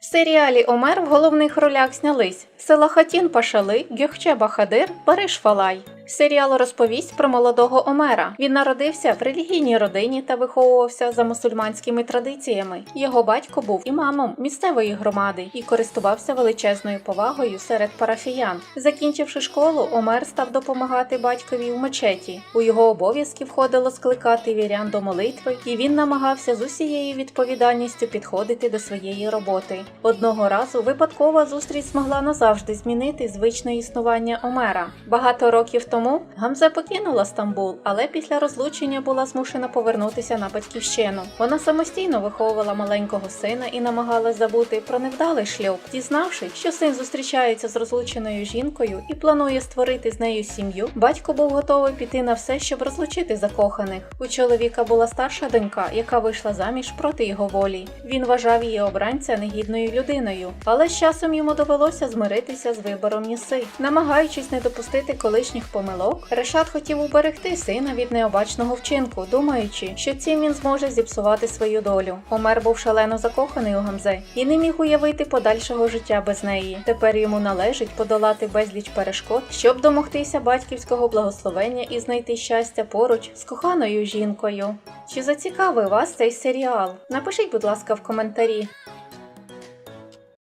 В серіалі Омер в головних ролях знялись Селахатін Пашали, Гюхче Бахадир, Бариш Фалай. Серіал розповість про молодого Омера. Він народився в релігійній родині та виховувався за мусульманськими традиціями. Його батько був імамом місцевої громади і користувався величезною повагою серед парафіян. Закінчивши школу, Омер став допомагати батькові в мечеті. У його обов'язки входило скликати вірян до молитви, і він намагався з усією відповідальністю підходити до своєї роботи. Одного разу випадкова зустріч змогла назавжди змінити звичне існування Омера. Багато років тому Гамзе покинула Стамбул, але після розлучення була змушена повернутися на батьківщину. Вона самостійно виховувала маленького сина і намагалась забути про невдалий шлюб, дізнавшись, що син зустрічається з розлученою жінкою і планує створити з нею сім'ю. Батько був готовий піти на все, щоб розлучити закоханих. У чоловіка була старша донька, яка вийшла заміж проти його волі. Він вважав її обранця негідною людиною, але з часом йому довелося змиритися з вибором Ніси, намагаючись не допустити колишніх помилок. Решат хотів уберегти сина від необачного вчинку, думаючи, що цим він зможе зіпсувати свою долю. Омер був шалено закоханий у Гамзе і не міг уявити подальшого життя без неї. Тепер йому належить подолати безліч перешкод, щоб домогтися батьківського благословення і знайти щастя поруч з коханою жінкою. Чи зацікавив вас цей серіал? Напишіть, будь ласка, в коментарі.